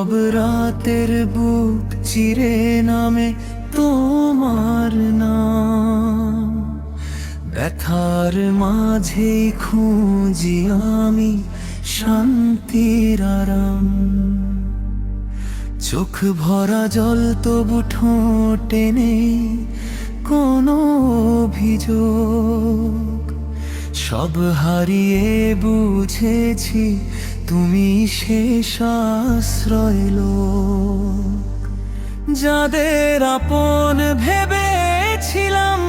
নীরব রাতের বুক চিরে নামে তোমার নাম। ব্যথার মাঝে খুঁজি আমি শান্তির আরাম। চোখ ভরা জল তবু ঠোঁটে নেই কোনো অভিযোগ। সব হারিয়ে বুঝেছি, তুমি শেষ আশ্রয় যাদের আপন ভেবেছিলাম,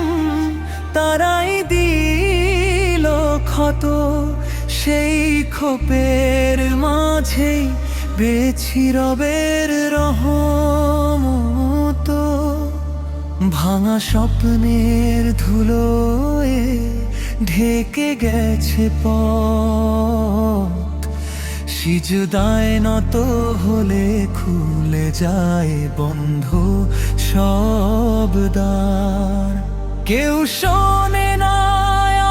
তারাই দিল ক্ষত। সেই ক্ষোপের মাঝেই বেছি রবের রহমত। ভাঙা স্বপ্নের ধুলোয় ঢেকে গেছে পথ। সিজদায় নত হলে খুলে যায় বন্ধ সব দ্বার। কেউ শোনে না,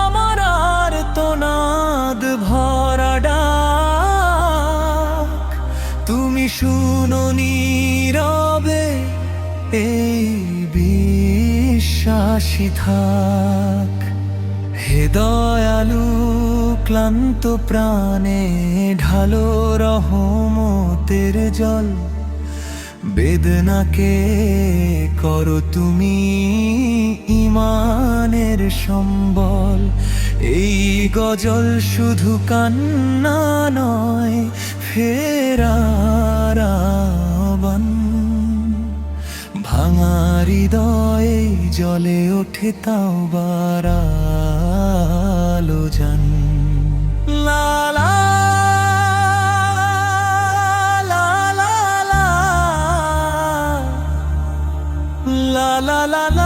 আমার আর তোনাদ ভরা ডাক। তুমি শুনো নীরবে এই বিশ্বাসী থাক। দয়ালু, ক্লান্ত প্রাণে ঢালো রহমতের জল। বেদনাকে করো তুমি ইমানের সম্বল। এই গজল শুধু কান্না নয়, ফেরার আহ্বান। ভাঙা হৃদয়ে জলে ওঠে তাও আলো জান লালা la la la la